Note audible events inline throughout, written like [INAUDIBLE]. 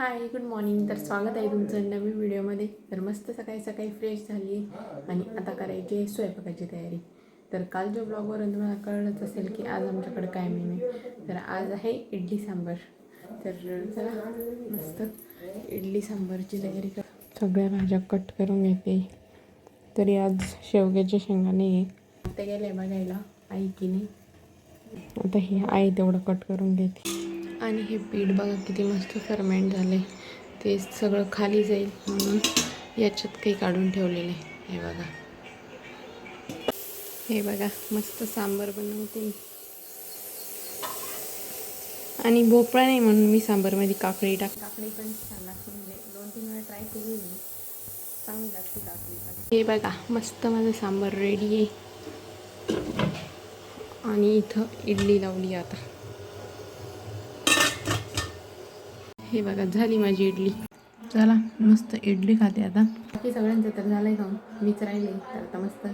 Hi good morning तर स्वागत आहे तुमचं नवीन व्हिडिओमध्ये. तर मस्त सकाळी सकाळी फ्रेश झाली आणि आता करायची आहे स्वयंपाकाची तयारी. तर काल जो ब्लॉगवरून तुम्हाला कळलंच असेल की आज आमच्याकडे काय मेन्यू तर आज आहे इडली सांबार. तर चला मस्त इडली सांबारची तयारी कर सगळ्या भाज्या कट करून घेते. तरी आज शेवग्याच्या शेंगाने आहे ते गेले बघायला आई की नाही आता हे आई तेवढं कट करून घेते. आणि हे पीठ बघा किती मस्त फर्मेंट झाले ते सगळं खाली जाईल म्हणून याच्यात काही काढून ठेवलेलं आहे. हे बघा. हे बघा मस्त सांबार बनवते आणि भोपळा नाही म्हणून मी सांबारमध्ये काकडी टाक काकडी पण छान लागते म्हणजे दोन तीन वेळा ट्राय केली मी. चांगली लागते काकडी हे बघा मस्त माझं सांबार रेडी आहे. आणि इथं इडली लावली आता. हे बघा झाली माझी इडली. चला मस्त इडली खाते आता. बाकी सगळ्यांचं तर झालंय खाऊन. मीच राहिले तर आता मस्त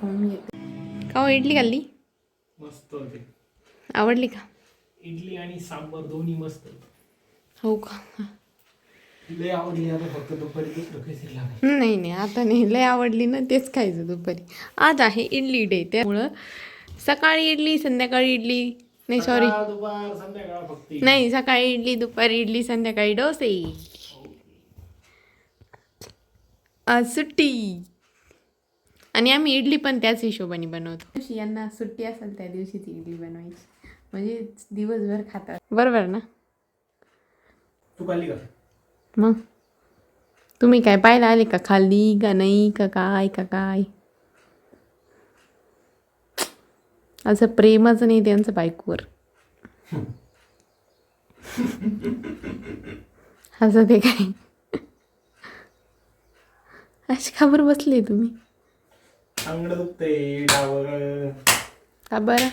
खाऊन घेते का हो इडली खाल्ली? मस्त आवडली का? इडली आणि सांबर दोन्ही मस्त हो का? लय आवडली आता फक्त दुपारी दुसरं काहीतरी लागेल. नाही नाही आता नाही. लय आवडली ना तेच खायचं दुपारी. आज आहे इडली डे त्यामुळं सकाळी इडली संध्याकाळी इडली नाही सॉरी सकाळ, दुपार संध्याकाळ फक्त इडली. नाही सकाळी इडली दुपारी इडली संध्याकाळी डोसे. आज सुट्टी. आणि आम्ही इडली पण त्याच हिशोबाने बनवतो. दिवशी यांना सुट्टी असेल त्या दिवशीच इडली बनवायची. म्हणजे दिवसभर खातात. बरोबर ना? तू खाल्ली का? मग? तुम्ही काय पाहायला आले का खाल्ली का नाही का काय का काय? असं प्रेमच नाही त्यांचं बायकोवर. असं ते काय? अशी खबर बसली तुम्ही. अंगड दुखते डावर का बरं?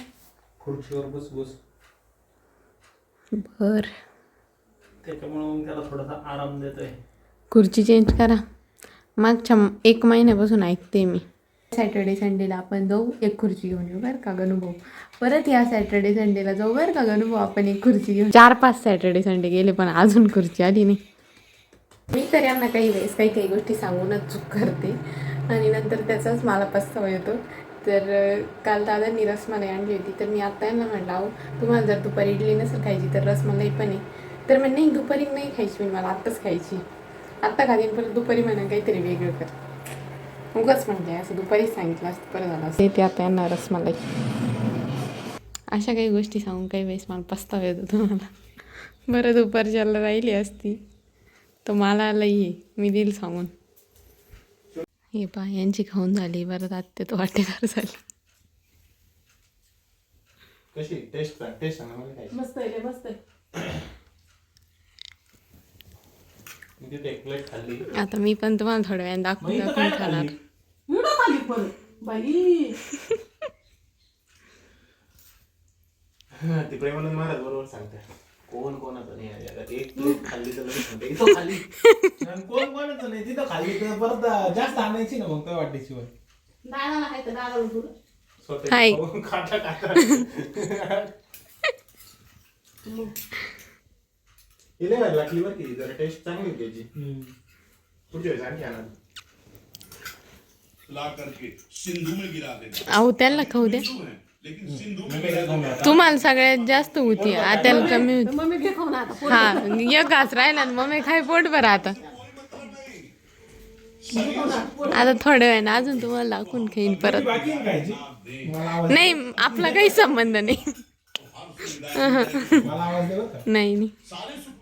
खुर्चीवर बस बस. बर. त्याच्यामुळे मग त्याला थोडासा आराम देतोय. खुर्ची चेंज करा. मागच्या एक महिन्यापासून ऐकते मी. सॅटर्डे संडेला आपण जाऊ एक खुर्ची घेऊन येऊ बरं का गणुभाऊ. परत या सॅटर्डे संडेला जाऊ बरं का गणुभाऊ आपण एक खुर्ची घेऊन चार पाच सॅटर्डे संडे गेले पण अजून खुर्ची आली नाही. मी तर यांना काही वेळेस काही काही गोष्टी सांगूनच चूक करते. आणि नंतर त्याचाच मला पस्तावा येतो. तर काल काल दादांनी रसमलाई आणली होती तर मी आत्ता यांना म्हटलं अहो तुम्हाला जर दुपारी इडली नसेल खायची तर रसमलाई पण आहे. तर म्हण नाही दुपारी नाही खायची मी मला आत्ताच खायची आत्ता खालीन परत दुपारी म्हणा काहीतरी वेगळं कर. उगाच म्हणजे असं दुपारीच सांगितलं असतं बरं झालं असं ते आता यांना रसमलाई अशा काही गोष्टी सांगून काही वेळेस मला पस्तावा येतो तुम्हाला. बरं दुपारच्याला राहिली असती तर मला लई आहे मी दिल सांगून. हे पा यांची खाऊन झाली बरं आत्या तो वाटेदार झाली. कशी? टेस्ट टेस्ट सांगा मला काय मस्त आहे मस्त आहे मी तिथे एक प्लेट खाल्ली आता मी पण तुम्हाला थोड्या वेळाने दाखवून दाखवून काय खाणार. ती प्रेमानंद [LAUGHS] महाराज बरोबर सांगते कोण कोणाचं नाही या जगात एक प्लेट खाल्ली तर लगेच म्हणते, इथं खाल्ली. [LAUGHS] आणि कोण कोणाचं नाही? तिथं खाल्ली तर परत जास्त आणायची ना मग दादाला आहे तर दादाला थोडं स्वतः खाता खाता. [LAUGHS] लागली बरं की जरा टेस्ट चांगली होती त्याची. पुढच्या वेळेस आणखी आणा. ला करके सिंधु में गिरा देना अहो त्याला खाऊ द्या. सिंधु है लेकिन सिंधु मी काय खाऊन आता तुम्हाला सगळ्यात जास्त होती. आत्याला कमी होती. हा एक घास राहिला ना मम्मी खाय पोट बरं आता. आता थोड्या वेळाने अजून तुम्हाला दाखवून खाईन परत. बाकी आहे खायची मला आवाज नाही आपला काही संबंध नाही. मला आवाज दे बरं का? नाही नाही. सारे सुख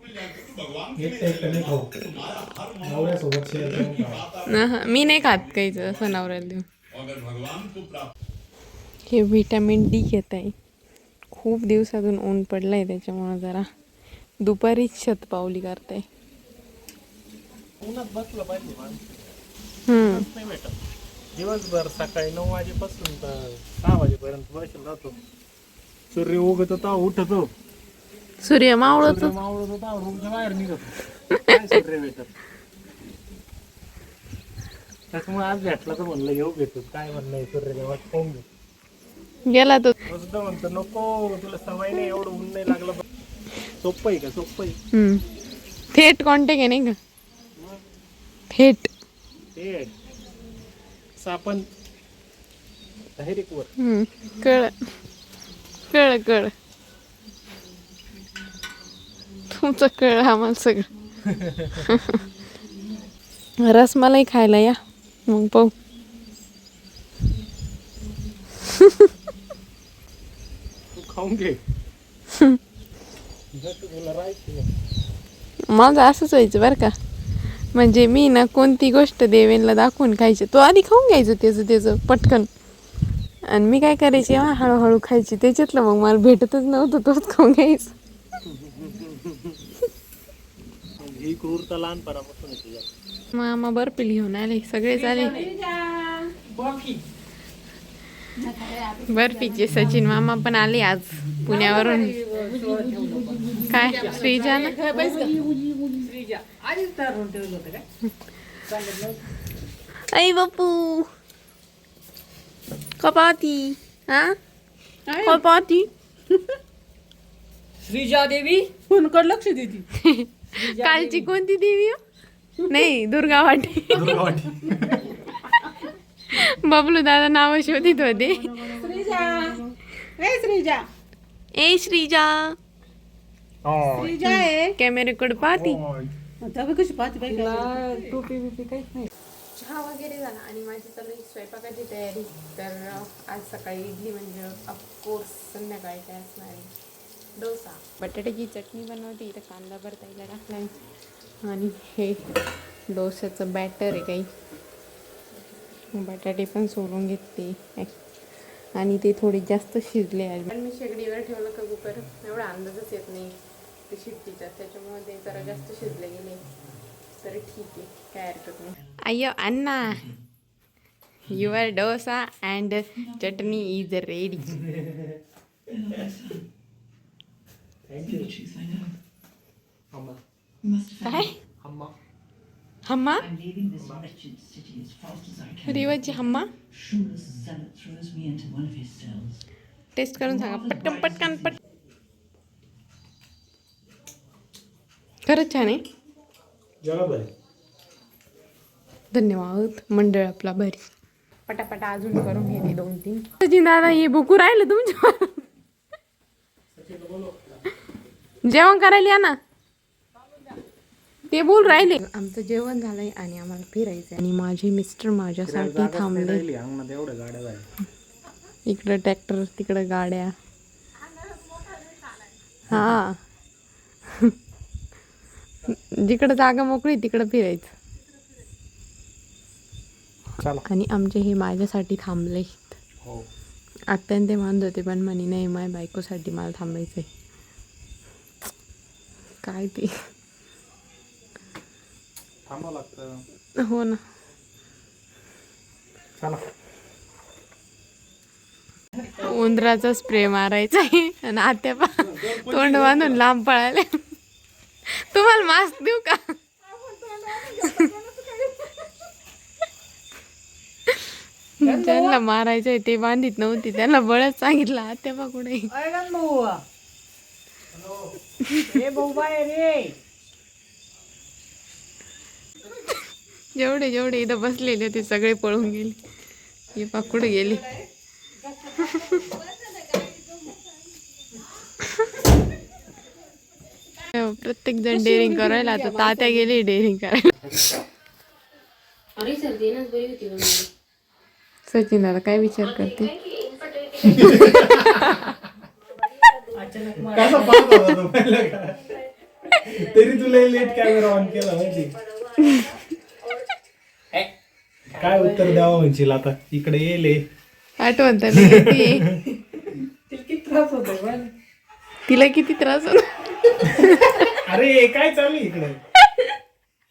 मी नाही खात काहीच असं नवऱ्याला देऊ अगर भगवान को प्राप्त हे विटॅमिन डी घेत आहे. खूप दिवसातून ऊन पडलं आहे त्याच्यामुळं जरा दुपारीच शतपावली करताय उन्हात बसलं पाहिजे दिवसभर सकाळी नऊ वाजेपासून तर सहा वाजेपर्यंत बसेल राहतो. सूर्य उगत होता उठतो. सूर्य मावळत सूर्य मावळत होता रूमच्या बाहेर निघतो. काय सूर्य भेटत? त्याच्यामुळे आज भेटला तर म्हणलं येऊ घेतो काय पाहून घेऊ गेला तो. सुद्धा म्हणतो नको तुला सवय नाही एवढं ऊन नाही लागलं सोपं आहे का? सोपं आहे. थेट कॉन्टॅक्ट आहे नाही का? थेट. ते सापन. डायरेक्ट वर. हम्म, कळ. कळ कळ. तुमचं कळ आम्हाला सगळं. [LAUGHS] रसमलाई खायला या. मग पाहू. तू खाऊन घे. [LAUGHS] माझं असंच व्हायचं बरं का. म्हणजे मी ना कोणती गोष्ट देवेनला दाखवून खायची तो आधी खाऊन घ्यायचं त्याचं त्याचं पटकन. आणि मी काय करायचे हळूहळू खायची त्याच्यातलं मग मला भेटतच नव्हतं तोच खाऊन घ्यायचं. ही क्रूरता लहानपणापासून आहे तुझ्या. मामा बर्फी घेऊन आले सगळेच आले. बर्फीचे सचिन मामा पण आले आज पुण्यावरून. काय श्रीजा ना? आई बापू. कपाती हा? कपाती. श्रीजा देवी. कोणकडे लक्ष देती. [LAUGHS] [LAUGHS] कालची कोणती देवी हो? नाही दुर्गा वाटी. [LAUGHS] बबलू दादा नाव शोधित होते. श्रीजा. ए श्रीजा. ए श्रीजा. श्रीजा आहे. कॅमेरेकडे पाहती. तभी कशी पाहते बाई? टोपी बिपी काहीच नाही. चहा वगैरे झाला आणि माझी चालू आहे स्वयंपाकाची तयारी तर आज सकाळी इडली म्हणजे ऑफकोर्स संध्याकाळी काय असणार आहे. डोसा. बटाट्याची चटणी बनवते इथं कांदा भरतायला टाकलाय. आणि हे डोस्याचं बॅटर आहे काही. बटाटे पण सोलून घेते. आणि ते थोडे जास्त शिजले आहे. पण मी शेगडीवर ठेवलं का कुकर? एवढा अंदाजच येत नाही. ते शिट्टीचा. त्याच्यामुळे ते जरा जास्त शिजले गेले तर ठीक आहे. काय हरकत नाही. अय्यो अण्णा. Your dosa and chutney is ready [LAUGHS] अम्मा काय अम्मा हम्मा I'm leaving this wretched city as fast as I can. रिवाची हम्मा Shoeless zealot throws me into one of his cells. Test करून सांगा. पटकन पटकन पट खरंच छान आहे. बरं. धन्यवाद. मंडळ आपला भारी. पटापटा अजून करून घेते दोन तीन. सचिन दादा हे भुकू राहिलं तुमच्या जेवण करायला या ना. ते बोल राहिले. आमचं जेवण झालंय आणि आम्हाला फिरायचं आणि माझे मिस्टर माझ्यासाठी थांबले. इकडं ट्रॅक्टर तिकडं गाड्या. हा. जिकडं जागा मोकळी तिकडं फिरायचं. चला. आणि आमचे हे माझ्यासाठी थांबले हो. अत्यंत म्हणत होते पण म्हणे नाही माझ्या बायकोसाठी मला थांबायचंय. काय ते? थांबावं लागतं. हो ना. चला. उंदराचा स्प्रे मारायचा आहे. आणि आत्या पा तोंड बांधून लांब पळाले. तुम्हाला मास्क देऊ का? ज्यांना मारायचंय ते बांधित नव्हती. त्यांना बळच सांगितलं. आत्या पा कुठे हे रे जेवढे जेवढे इथं बसलेले होते सगळे पळून गेले. हे पा कुठे गेले? प्रत्येक जण डेअरिंग करायला आता तात्या गेले डेअरिंग करायला. सचिन दादा काय विचार करते? [LAUGHS] होता तो पहिलं का? तरी तुला लेट कॅमेरा ऑन केला माहिती काय उत्तर द्यावं म्हणशील आता इकडे येले आठवण तर नाही येतेय. किती त्रास बरं. तिला किती त्रास होतो अरे काय चालू आहे इकडे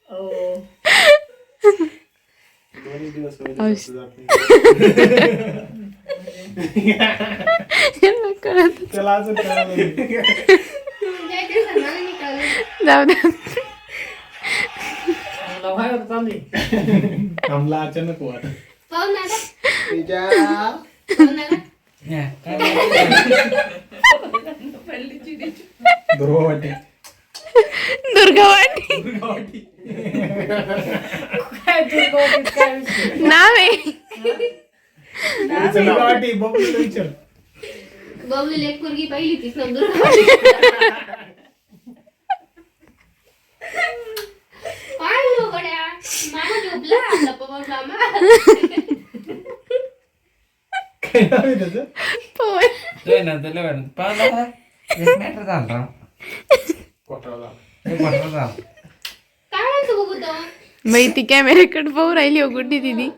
अहो. औष-. [LAUGHS] [LAUGHS] यांना कळत त्याला अजून कळालं नाही. जाऊ द्या मला बाहेर चालली थांबला अचानक वाट. ध्रुव वाटे. दुर्गावाटी दुर्गावाटी नाव आहे. बघू विचार बबली एक पोरगी पहिली तीच नंदुर काय गड्या. मामा झोपला लप्पा मामा काय नाव आहे त्याचं? पोर. तो ना तुला वाटलं पाहिलं का? एक मॅटर झाला. कोटराला एक मॅटर झाला. काय म्हणतो बघू तो बाई ती कॅमेऱ्याकडे पाहू राहिली हो गुड्डी दिदी.